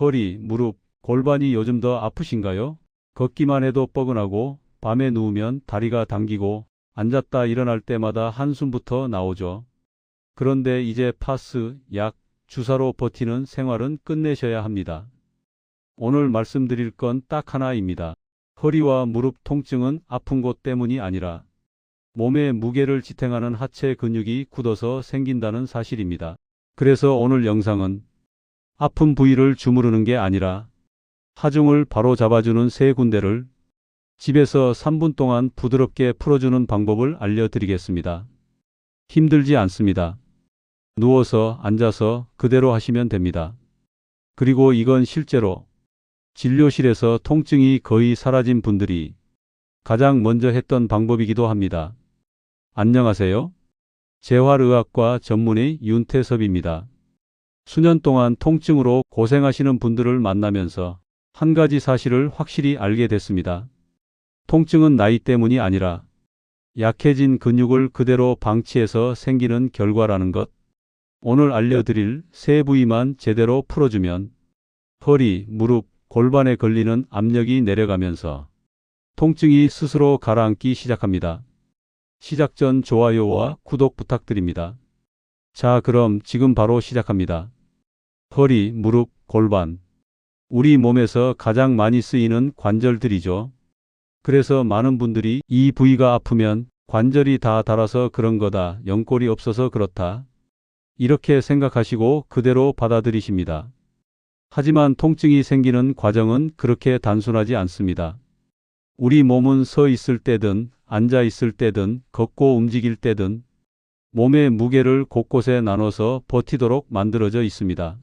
허리, 무릎, 골반이 요즘 더 아프신가요? 걷기만 해도 뻐근하고 밤에 누우면 다리가 당기고 앉았다 일어날 때마다 한숨부터 나오죠. 그런데 이제 파스, 약, 주사로 버티는 생활은 끝내셔야 합니다. 오늘 말씀드릴 건 딱 하나입니다. 허리와 무릎 통증은 아픈 곳 때문이 아니라 몸의 무게를 지탱하는 하체 근육이 굳어서 생긴다는 사실입니다. 그래서 오늘 영상은 아픈 부위를 주무르는 게 아니라 하중을 바로 잡아주는 세 군데를 집에서 3분 동안 부드럽게 풀어주는 방법을 알려드리겠습니다. 힘들지 않습니다. 누워서 앉아서 그대로 하시면 됩니다. 그리고 이건 실제로 진료실에서 통증이 거의 사라진 분들이 가장 먼저 했던 방법이기도 합니다. 안녕하세요. 재활의학과 전문의 윤태섭입니다. 수년 동안 통증으로 고생하시는 분들을 만나면서 한 가지 사실을 확실히 알게 됐습니다. 통증은 나이 때문이 아니라 약해진 근육을 그대로 방치해서 생기는 결과라는 것. 오늘 알려드릴 세 부위만 제대로 풀어주면 허리, 무릎, 골반에 걸리는 압력이 내려가면서 통증이 스스로 가라앉기 시작합니다. 시작 전 좋아요와 구독 부탁드립니다. 자, 그럼 지금 바로 시작합니다. 허리, 무릎, 골반. 우리 몸에서 가장 많이 쓰이는 관절들이죠. 그래서 많은 분들이 이 부위가 아프면 관절이 다 닳아서 그런 거다, 연골이 없어서 그렇다. 이렇게 생각하시고 그대로 받아들이십니다. 하지만 통증이 생기는 과정은 그렇게 단순하지 않습니다. 우리 몸은 서 있을 때든 앉아 있을 때든 걷고 움직일 때든 몸의 무게를 곳곳에 나눠서 버티도록 만들어져 있습니다.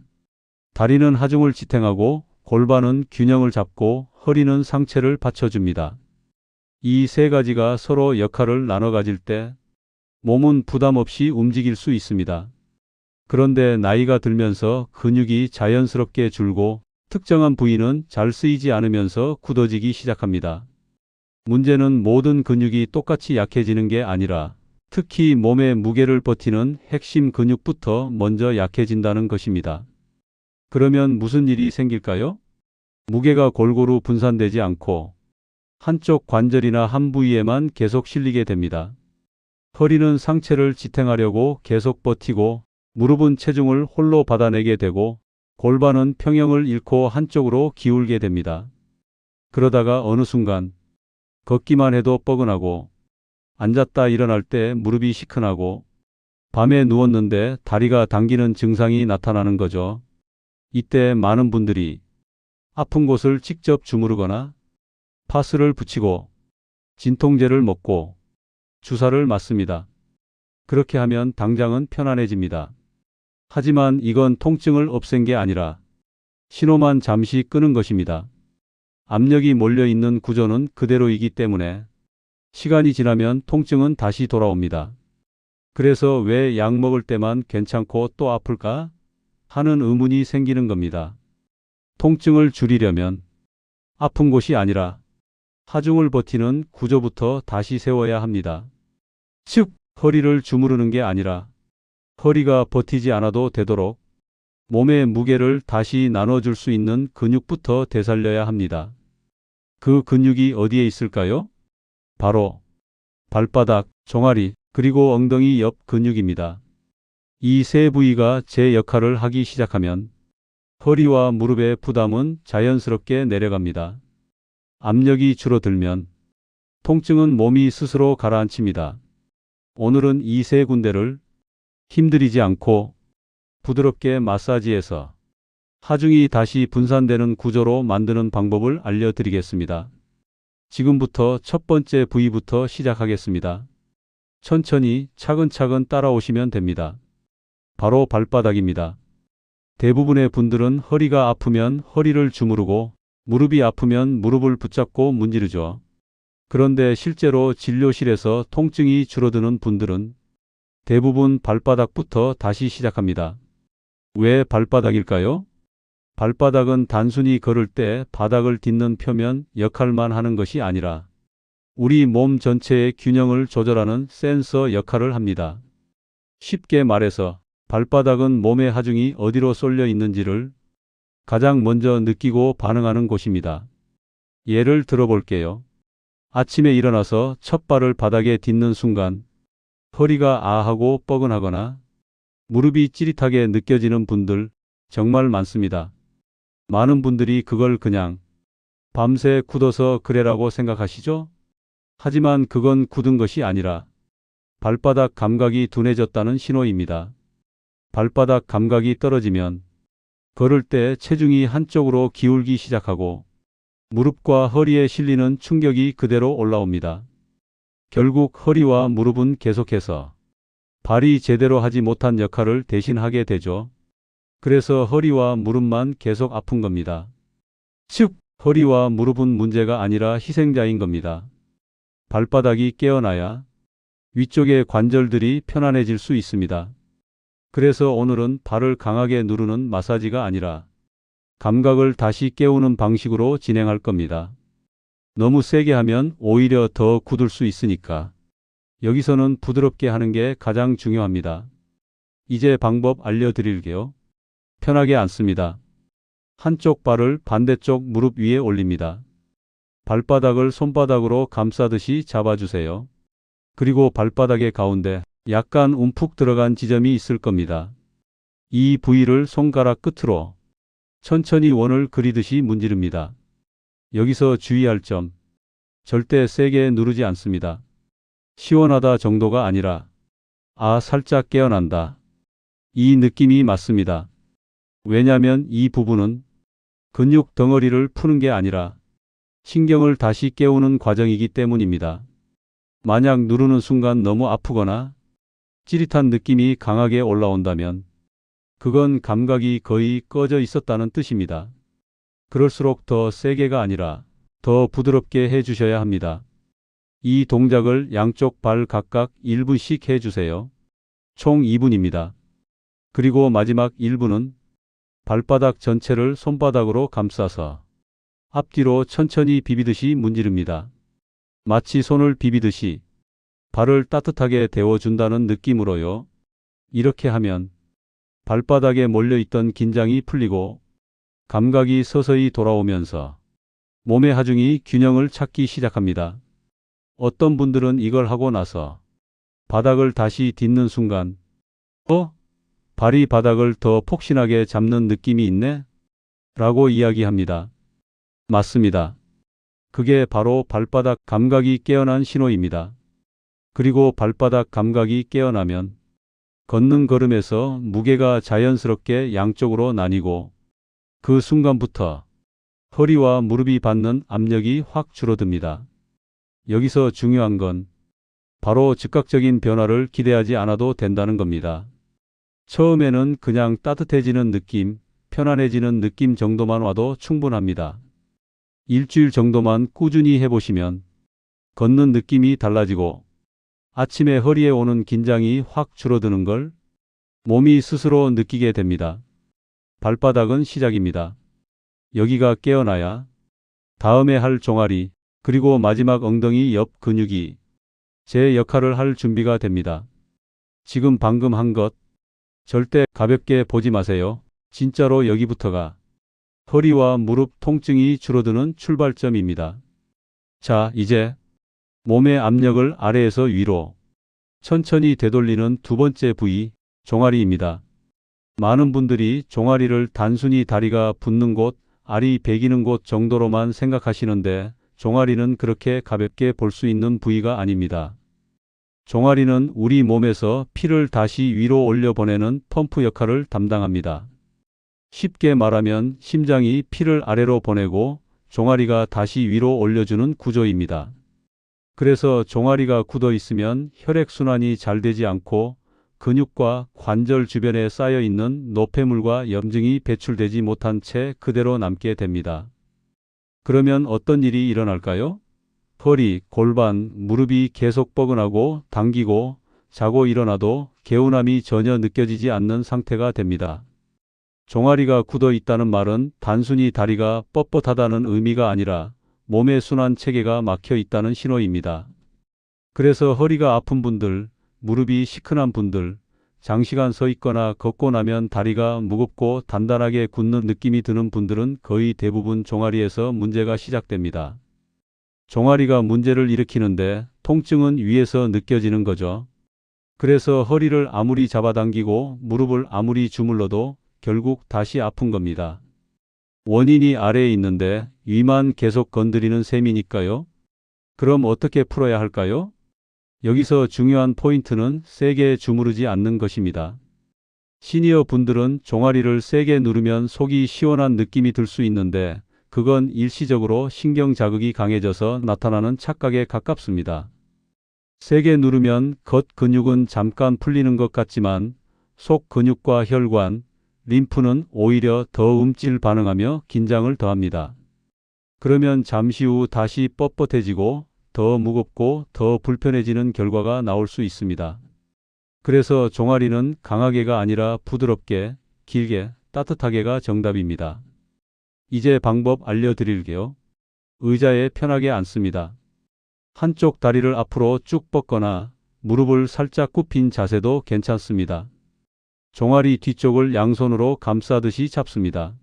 다리는 하중을 지탱하고 골반은 균형을 잡고 허리는 상체를 받쳐줍니다. 이 세 가지가 서로 역할을 나눠 가질 때 몸은 부담 없이 움직일 수 있습니다. 그런데 나이가 들면서 근육이 자연스럽게 줄고 특정한 부위는 잘 쓰이지 않으면서 굳어지기 시작합니다. 문제는 모든 근육이 똑같이 약해지는 게 아니라 특히 몸의 무게를 버티는 핵심 근육부터 먼저 약해진다는 것입니다. 그러면 무슨 일이 생길까요? 무게가 골고루 분산되지 않고 한쪽 관절이나 한 부위에만 계속 실리게 됩니다. 허리는 상체를 지탱하려고 계속 버티고 무릎은 체중을 홀로 받아내게 되고 골반은 평형을 잃고 한쪽으로 기울게 됩니다. 그러다가 어느 순간 걷기만 해도 뻐근하고 앉았다 일어날 때 무릎이 시큰하고 밤에 누웠는데 다리가 당기는 증상이 나타나는 거죠. 이때 많은 분들이 아픈 곳을 직접 주무르거나 파스를 붙이고 진통제를 먹고 주사를 맞습니다. 그렇게 하면 당장은 편안해집니다. 하지만 이건 통증을 없앤 게 아니라 신호만 잠시 끄는 것입니다. 압력이 몰려 있는 구조는 그대로이기 때문에 시간이 지나면 통증은 다시 돌아옵니다. 그래서 왜 약 먹을 때만 괜찮고 또 아플까? 하는 의문이 생기는 겁니다. 통증을 줄이려면 아픈 곳이 아니라 하중을 버티는 구조부터 다시 세워야 합니다. 즉, 허리를 주무르는 게 아니라 허리가 버티지 않아도 되도록 몸의 무게를 다시 나눠줄 수 있는 근육부터 되살려야 합니다. 그 근육이 어디에 있을까요? 바로 발바닥, 종아리, 그리고 엉덩이 옆 근육입니다. 이 세 부위가 제 역할을 하기 시작하면 허리와 무릎의 부담은 자연스럽게 내려갑니다. 압력이 줄어들면 통증은 몸이 스스로 가라앉힙니다. 오늘은 이 세 군데를 힘들이지 않고 부드럽게 마사지해서 하중이 다시 분산되는 구조로 만드는 방법을 알려드리겠습니다. 지금부터 첫 번째 부위부터 시작하겠습니다. 천천히 차근차근 따라오시면 됩니다. 바로 발바닥입니다. 대부분의 분들은 허리가 아프면 허리를 주무르고 무릎이 아프면 무릎을 붙잡고 문지르죠. 그런데 실제로 진료실에서 통증이 줄어드는 분들은 대부분 발바닥부터 다시 시작합니다. 왜 발바닥일까요? 발바닥은 단순히 걸을 때 바닥을 딛는 표면 역할만 하는 것이 아니라 우리 몸 전체의 균형을 조절하는 센서 역할을 합니다. 쉽게 말해서 발바닥은 몸의 하중이 어디로 쏠려 있는지를 가장 먼저 느끼고 반응하는 곳입니다. 예를 들어볼게요. 아침에 일어나서 첫 발을 바닥에 딛는 순간 허리가 아하고 뻐근하거나 무릎이 찌릿하게 느껴지는 분들 정말 많습니다. 많은 분들이 그걸 그냥 밤새 굳어서 그래라고 생각하시죠? 하지만 그건 굳은 것이 아니라 발바닥 감각이 둔해졌다는 신호입니다. 발바닥 감각이 떨어지면 걸을 때 체중이 한쪽으로 기울기 시작하고 무릎과 허리에 실리는 충격이 그대로 올라옵니다. 결국 허리와 무릎은 계속해서 발이 제대로 하지 못한 역할을 대신하게 되죠. 그래서 허리와 무릎만 계속 아픈 겁니다. 즉, 허리와 무릎은 문제가 아니라 희생자인 겁니다. 발바닥이 깨어나야 위쪽의 관절들이 편안해질 수 있습니다. 그래서 오늘은 발을 강하게 누르는 마사지가 아니라 감각을 다시 깨우는 방식으로 진행할 겁니다. 너무 세게 하면 오히려 더 굳을 수 있으니까 여기서는 부드럽게 하는 게 가장 중요합니다. 이제 방법 알려드릴게요. 편하게 앉습니다. 한쪽 발을 반대쪽 무릎 위에 올립니다. 발바닥을 손바닥으로 감싸듯이 잡아주세요. 그리고 발바닥의 가운데 약간 움푹 들어간 지점이 있을 겁니다. 이 부위를 손가락 끝으로 천천히 원을 그리듯이 문지릅니다. 여기서 주의할 점. 절대 세게 누르지 않습니다. 시원하다 정도가 아니라 아 살짝 깨어난다. 이 느낌이 맞습니다. 왜냐면 이 부분은 근육 덩어리를 푸는 게 아니라 신경을 다시 깨우는 과정이기 때문입니다. 만약 누르는 순간 너무 아프거나 찌릿한 느낌이 강하게 올라온다면 그건 감각이 거의 꺼져 있었다는 뜻입니다. 그럴수록 더 세게가 아니라 더 부드럽게 해 주셔야 합니다. 이 동작을 양쪽 발 각각 1분씩 해 주세요. 총 2분입니다. 그리고 마지막 1분은 발바닥 전체를 손바닥으로 감싸서 앞뒤로 천천히 비비듯이 문지릅니다. 마치 손을 비비듯이 발을 따뜻하게 데워준다는 느낌으로요. 이렇게 하면 발바닥에 몰려있던 긴장이 풀리고 감각이 서서히 돌아오면서 몸의 하중이 균형을 찾기 시작합니다. 어떤 분들은 이걸 하고 나서 바닥을 다시 딛는 순간 어? 발이 바닥을 더 폭신하게 잡는 느낌이 있네? 라고 이야기합니다. 맞습니다. 그게 바로 발바닥 감각이 깨어난 신호입니다. 그리고 발바닥 감각이 깨어나면 걷는 걸음에서 무게가 자연스럽게 양쪽으로 나뉘고 그 순간부터 허리와 무릎이 받는 압력이 확 줄어듭니다. 여기서 중요한 건 바로 즉각적인 변화를 기대하지 않아도 된다는 겁니다. 처음에는 그냥 따뜻해지는 느낌, 편안해지는 느낌 정도만 와도 충분합니다. 일주일 정도만 꾸준히 해보시면 걷는 느낌이 달라지고 아침에 허리에 오는 긴장이 확 줄어드는 걸 몸이 스스로 느끼게 됩니다. 발바닥은 시작입니다. 여기가 깨어나야 다음에 할 종아리 그리고 마지막 엉덩이 옆 근육이 제 역할을 할 준비가 됩니다. 지금 방금 한 것 절대 가볍게 보지 마세요. 진짜로 여기부터가 허리와 무릎 통증이 줄어드는 출발점입니다. 자, 이제 몸의 압력을 아래에서 위로 천천히 되돌리는 두 번째 부위, 종아리입니다. 많은 분들이 종아리를 단순히 다리가 붙는 곳, 알이 베기는 곳 정도로만 생각하시는데 종아리는 그렇게 가볍게 볼 수 있는 부위가 아닙니다. 종아리는 우리 몸에서 피를 다시 위로 올려보내는 펌프 역할을 담당합니다. 쉽게 말하면 심장이 피를 아래로 보내고 종아리가 다시 위로 올려주는 구조입니다. 그래서 종아리가 굳어 있으면 혈액순환이 잘 되지 않고 근육과 관절 주변에 쌓여 있는 노폐물과 염증이 배출되지 못한 채 그대로 남게 됩니다. 그러면 어떤 일이 일어날까요? 허리, 골반, 무릎이 계속 뻐근하고 당기고 자고 일어나도 개운함이 전혀 느껴지지 않는 상태가 됩니다. 종아리가 굳어 있다는 말은 단순히 다리가 뻣뻣하다는 의미가 아니라 몸의 순환 체계가 막혀 있다는 신호입니다. 그래서 허리가 아픈 분들, 무릎이 시큰한 분들, 장시간 서 있거나 걷고 나면 다리가 무겁고 단단하게 굳는 느낌이 드는 분들은 거의 대부분 종아리에서 문제가 시작됩니다. 종아리가 문제를 일으키는데 통증은 위에서 느껴지는 거죠. 그래서 허리를 아무리 잡아당기고 무릎을 아무리 주물러도 결국 다시 아픈 겁니다. 원인이 아래에 있는데 위만 계속 건드리는 셈이니까요. 그럼 어떻게 풀어야 할까요? 여기서 중요한 포인트는 세게 주무르지 않는 것입니다. 시니어 분들은 종아리를 세게 누르면 속이 시원한 느낌이 들 수 있는데 그건 일시적으로 신경 자극이 강해져서 나타나는 착각에 가깝습니다. 세게 누르면 겉 근육은 잠깐 풀리는 것 같지만 속 근육과 혈관, 림프는 오히려 더 움찔 반응하며 긴장을 더합니다. 그러면 잠시 후 다시 뻣뻣해지고 더 무겁고 더 불편해지는 결과가 나올 수 있습니다. 그래서 종아리는 강하게가 아니라 부드럽게, 길게, 따뜻하게가 정답입니다. 이제 방법 알려드릴게요. 의자에 편하게 앉습니다. 한쪽 다리를 앞으로 쭉 뻗거나 무릎을 살짝 굽힌 자세도 괜찮습니다. 종아리 뒤쪽을 양손으로 감싸듯이 잡습니다.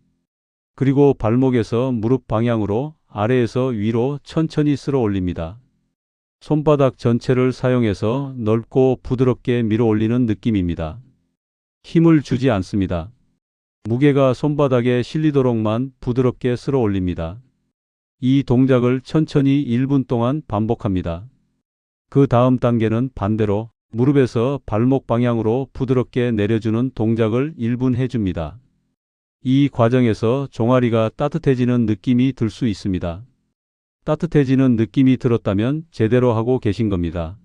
그리고 발목에서 무릎 방향으로 아래에서 위로 천천히 쓸어 올립니다. 손바닥 전체를 사용해서 넓고 부드럽게 밀어 올리는 느낌입니다. 힘을 주지 않습니다. 무게가 손바닥에 실리도록만 부드럽게 쓸어 올립니다. 이 동작을 천천히 1분 동안 반복합니다. 그 다음 단계는 반대로 무릎에서 발목 방향으로 부드럽게 내려주는 동작을 1분 해줍니다. 이 과정에서 종아리가 따뜻해지는 느낌이 들 수 있습니다. 따뜻해지는 느낌이 들었다면 제대로 하고 계신 겁니다.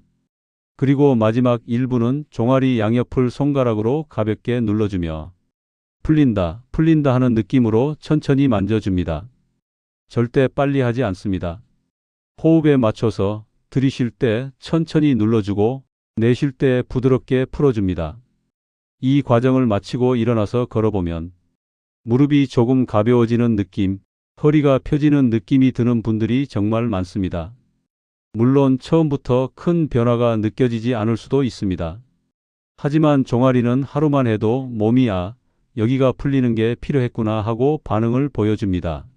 그리고 마지막 1분은 종아리 양옆을 손가락으로 가볍게 눌러주며 풀린다, 풀린다 하는 느낌으로 천천히 만져줍니다. 절대 빨리 하지 않습니다. 호흡에 맞춰서 들이쉴 때 천천히 눌러주고 내쉴 때 부드럽게 풀어줍니다. 이 과정을 마치고 일어나서 걸어보면 무릎이 조금 가벼워지는 느낌, 허리가 펴지는 느낌이 드는 분들이 정말 많습니다. 물론 처음부터 큰 변화가 느껴지지 않을 수도 있습니다. 하지만 종아리는 하루만 해도 몸이 아, 여기가 풀리는 게 필요했구나 하고 반응을 보여줍니다.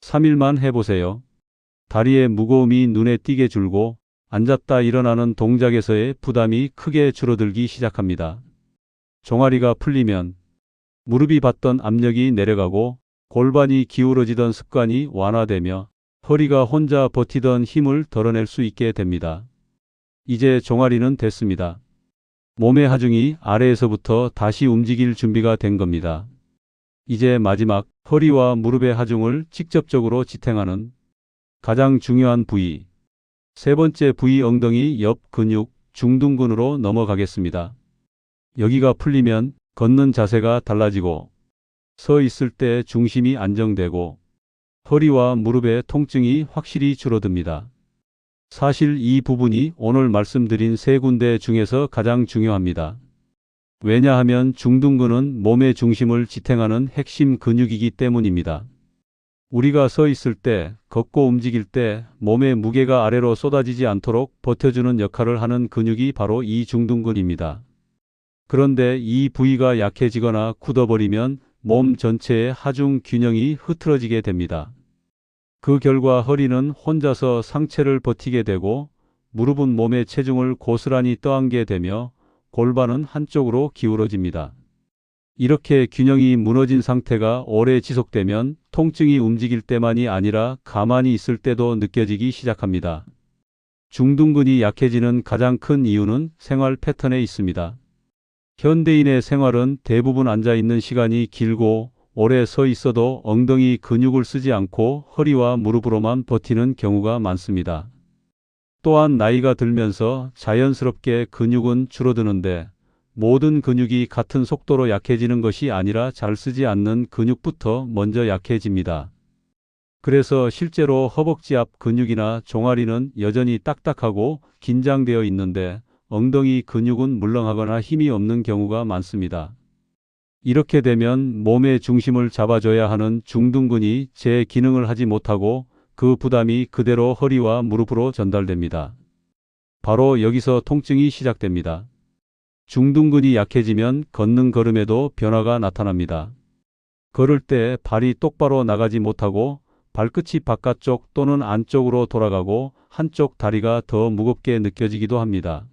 3일만 해보세요. 다리의 무거움이 눈에 띄게 줄고 앉았다 일어나는 동작에서의 부담이 크게 줄어들기 시작합니다. 종아리가 풀리면 무릎이 받던 압력이 내려가고 골반이 기울어지던 습관이 완화되며 허리가 혼자 버티던 힘을 덜어낼 수 있게 됩니다. 이제 종아리는 됐습니다. 몸의 하중이 아래에서부터 다시 움직일 준비가 된 겁니다. 이제 마지막 허리와 무릎의 하중을 직접적으로 지탱하는 가장 중요한 부위. 세 번째 부위 엉덩이 옆 근육 중둔근으로 넘어가겠습니다. 여기가 풀리면 걷는 자세가 달라지고 서 있을 때 중심이 안정되고 허리와 무릎의 통증이 확실히 줄어듭니다. 사실 이 부분이 오늘 말씀드린 세 군데 중에서 가장 중요합니다. 왜냐하면 중둔근은 몸의 중심을 지탱하는 핵심 근육이기 때문입니다. 우리가 서 있을 때, 걷고 움직일 때 몸의 무게가 아래로 쏟아지지 않도록 버텨주는 역할을 하는 근육이 바로 이 중둔근입니다. 그런데 이 부위가 약해지거나 굳어버리면 몸 전체의 하중 균형이 흐트러지게 됩니다. 그 결과 허리는 혼자서 상체를 버티게 되고 무릎은 몸의 체중을 고스란히 떠안게 되며 골반은 한쪽으로 기울어집니다. 이렇게 균형이 무너진 상태가 오래 지속되면 통증이 움직일 때만이 아니라 가만히 있을 때도 느껴지기 시작합니다. 중둔근이 약해지는 가장 큰 이유는 생활 패턴에 있습니다. 현대인의 생활은 대부분 앉아 있는 시간이 길고 오래 서 있어도 엉덩이 근육을 쓰지 않고 허리와 무릎으로만 버티는 경우가 많습니다. 또한 나이가 들면서 자연스럽게 근육은 줄어드는데 모든 근육이 같은 속도로 약해지는 것이 아니라 잘 쓰지 않는 근육부터 먼저 약해집니다. 그래서 실제로 허벅지 앞 근육이나 종아리는 여전히 딱딱하고 긴장되어 있는데 엉덩이 근육은 물렁하거나 힘이 없는 경우가 많습니다. 이렇게 되면 몸의 중심을 잡아줘야 하는 중둔근이 제 기능을 하지 못하고 그 부담이 그대로 허리와 무릎으로 전달됩니다. 바로 여기서 통증이 시작됩니다. 중둔근이 약해지면 걷는 걸음에도 변화가 나타납니다. 걸을 때 발이 똑바로 나가지 못하고 발끝이 바깥쪽 또는 안쪽으로 돌아가고 한쪽 다리가 더 무겁게 느껴지기도 합니다.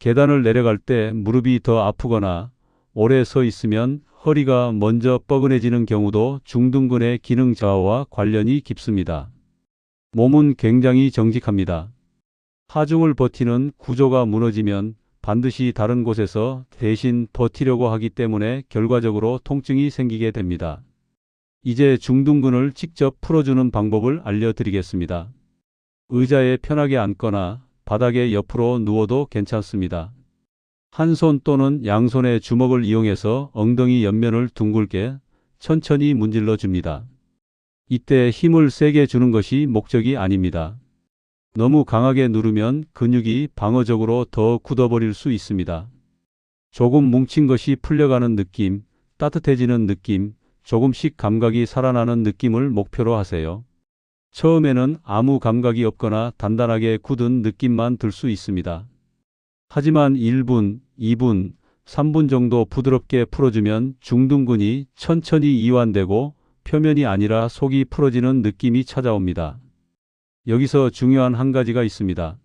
계단을 내려갈 때 무릎이 더 아프거나 오래 서 있으면 허리가 먼저 뻐근해지는 경우도 중둔근의 기능 저하와 관련이 깊습니다. 몸은 굉장히 정직합니다. 하중을 버티는 구조가 무너지면 반드시 다른 곳에서 대신 버티려고 하기 때문에 결과적으로 통증이 생기게 됩니다. 이제 중둔근을 직접 풀어주는 방법을 알려드리겠습니다. 의자에 편하게 앉거나 바닥에 옆으로 누워도 괜찮습니다. 한 손 또는 양손의 주먹을 이용해서 엉덩이 옆면을 둥글게 천천히 문질러 줍니다. 이때 힘을 세게 주는 것이 목적이 아닙니다. 너무 강하게 누르면 근육이 방어적으로 더 굳어버릴 수 있습니다. 조금 뭉친 것이 풀려가는 느낌, 따뜻해지는 느낌, 조금씩 감각이 살아나는 느낌을 목표로 하세요. 처음에는 아무 감각이 없거나 단단하게 굳은 느낌만 들 수 있습니다. 하지만 1분, 2분, 3분 정도 부드럽게 풀어주면 중둔근이 천천히 이완되고 표면이 아니라 속이 풀어지는 느낌이 찾아옵니다. 여기서 중요한 한 가지가 있습니다.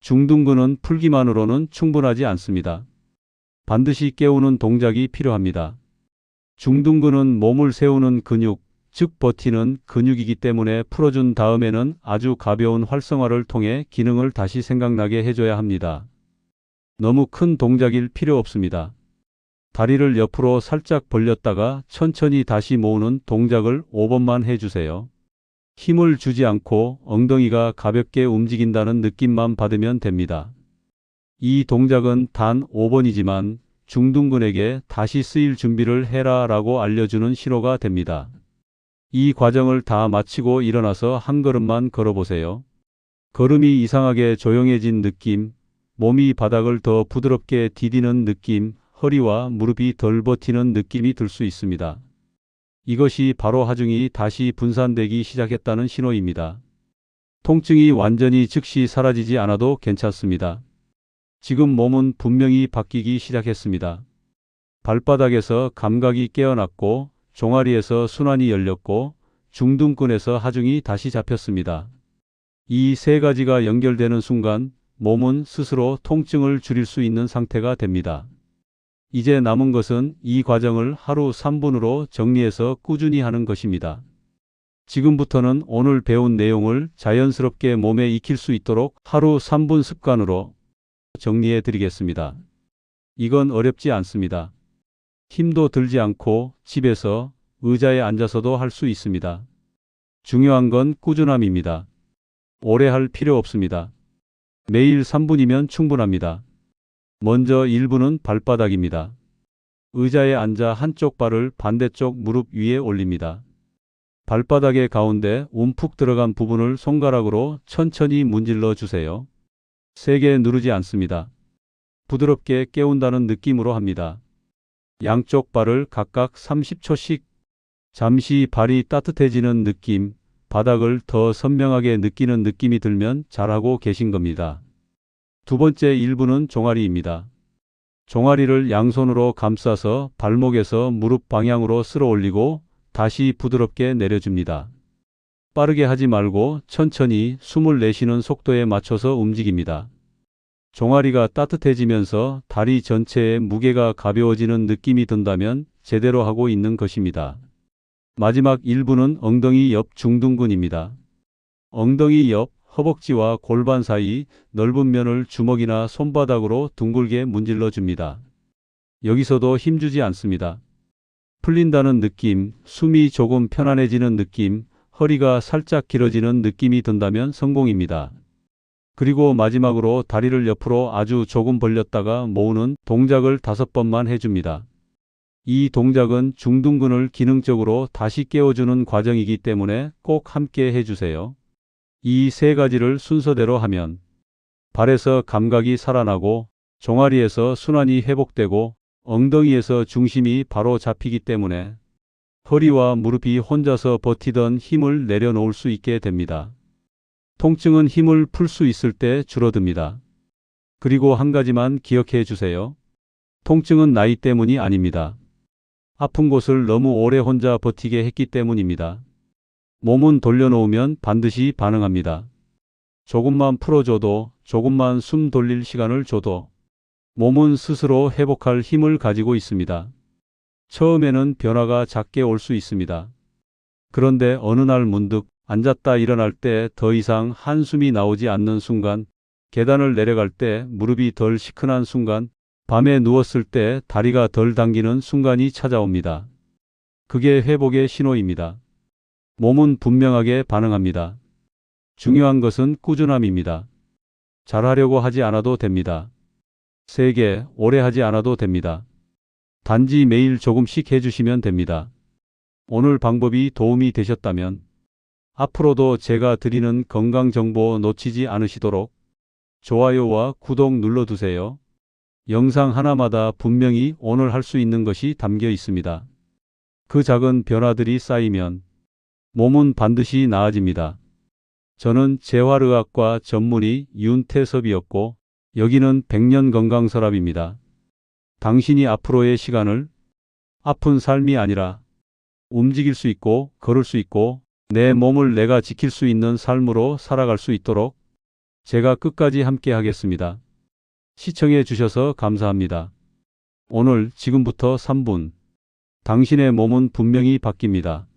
중둔근은 풀기만으로는 충분하지 않습니다. 반드시 깨우는 동작이 필요합니다. 중둔근은 몸을 세우는 근육, 즉 버티는 근육이기 때문에 풀어준 다음에는 아주 가벼운 활성화를 통해 기능을 다시 생각나게 해줘야 합니다. 너무 큰 동작일 필요 없습니다. 다리를 옆으로 살짝 벌렸다가 천천히 다시 모으는 동작을 5번만 해주세요. 힘을 주지 않고 엉덩이가 가볍게 움직인다는 느낌만 받으면 됩니다. 이 동작은 단 5번이지만 중둔근에게 다시 쓰일 준비를 해라 라고 알려주는 신호가 됩니다. 이 과정을 다 마치고 일어나서 한 걸음만 걸어보세요. 걸음이 이상하게 조용해진 느낌, 몸이 바닥을 더 부드럽게 디디는 느낌, 허리와 무릎이 덜 버티는 느낌이 들 수 있습니다. 이것이 바로 하중이 다시 분산되기 시작했다는 신호입니다. 통증이 완전히 즉시 사라지지 않아도 괜찮습니다. 지금 몸은 분명히 바뀌기 시작했습니다. 발바닥에서 감각이 깨어났고 종아리에서 순환이 열렸고 중둔근에서 하중이 다시 잡혔습니다. 이 세 가지가 연결되는 순간 몸은 스스로 통증을 줄일 수 있는 상태가 됩니다. 이제 남은 것은 이 과정을 하루 3분으로 정리해서 꾸준히 하는 것입니다. 지금부터는 오늘 배운 내용을 자연스럽게 몸에 익힐 수 있도록 하루 3분 습관으로 정리해 드리겠습니다. 이건 어렵지 않습니다. 힘도 들지 않고 집에서 의자에 앉아서도 할 수 있습니다. 중요한 건 꾸준함입니다. 오래 할 필요 없습니다. 매일 3분이면 충분합니다. 먼저 1분은 발바닥입니다. 의자에 앉아 한쪽 발을 반대쪽 무릎 위에 올립니다. 발바닥의 가운데 움푹 들어간 부분을 손가락으로 천천히 문질러 주세요. 세게 누르지 않습니다. 부드럽게 깨운다는 느낌으로 합니다. 양쪽 발을 각각 30초씩 잠시 발이 따뜻해지는 느낌, 바닥을 더 선명하게 느끼는 느낌이 들면 잘하고 계신 겁니다. 두 번째 1부는 종아리입니다. 종아리를 양손으로 감싸서 발목에서 무릎 방향으로 쓸어 올리고 다시 부드럽게 내려줍니다. 빠르게 하지 말고 천천히 숨을 내쉬는 속도에 맞춰서 움직입니다. 종아리가 따뜻해지면서 다리 전체의 무게가 가벼워지는 느낌이 든다면 제대로 하고 있는 것입니다. 마지막 1부는 엉덩이 옆 중둔근입니다. 엉덩이 옆 허벅지와 골반 사이 넓은 면을 주먹이나 손바닥으로 둥글게 문질러 줍니다. 여기서도 힘주지 않습니다. 풀린다는 느낌, 숨이 조금 편안해지는 느낌, 허리가 살짝 길어지는 느낌이 든다면 성공입니다. 그리고 마지막으로 다리를 옆으로 아주 조금 벌렸다가 모으는 동작을 다섯 번만 해줍니다. 이 동작은 중둔근을 기능적으로 다시 깨워주는 과정이기 때문에 꼭 함께 해주세요. 이 세 가지를 순서대로 하면 발에서 감각이 살아나고 종아리에서 순환이 회복되고 엉덩이에서 중심이 바로 잡히기 때문에 허리와 무릎이 혼자서 버티던 힘을 내려놓을 수 있게 됩니다. 통증은 힘을 풀 수 있을 때 줄어듭니다. 그리고 한 가지만 기억해 주세요. 통증은 나이 때문이 아닙니다. 아픈 곳을 너무 오래 혼자 버티게 했기 때문입니다. 몸은 돌려놓으면 반드시 반응합니다. 조금만 풀어줘도, 조금만 숨 돌릴 시간을 줘도 몸은 스스로 회복할 힘을 가지고 있습니다. 처음에는 변화가 작게 올 수 있습니다. 그런데 어느 날 문득 앉았다 일어날 때 더 이상 한숨이 나오지 않는 순간, 계단을 내려갈 때 무릎이 덜 시큰한 순간, 밤에 누웠을 때 다리가 덜 당기는 순간이 찾아옵니다. 그게 회복의 신호입니다. 몸은 분명하게 반응합니다. 중요한 것은 꾸준함입니다. 잘하려고 하지 않아도 됩니다. 세게, 오래 하지 않아도 됩니다. 단지 매일 조금씩 해주시면 됩니다. 오늘 방법이 도움이 되셨다면 앞으로도 제가 드리는 건강 정보 놓치지 않으시도록 좋아요와 구독 눌러두세요. 영상 하나마다 분명히 오늘 할 수 있는 것이 담겨 있습니다. 그 작은 변화들이 쌓이면 몸은 반드시 나아집니다. 저는 재활의학과 전문의 윤태섭이었고 여기는 백년 건강서랍입니다. 당신이 앞으로의 시간을 아픈 삶이 아니라 움직일 수 있고 걸을 수 있고 내 몸을 내가 지킬 수 있는 삶으로 살아갈 수 있도록 제가 끝까지 함께 하겠습니다. 시청해 주셔서 감사합니다. 오늘 지금부터 3분. 당신의 몸은 분명히 바뀝니다.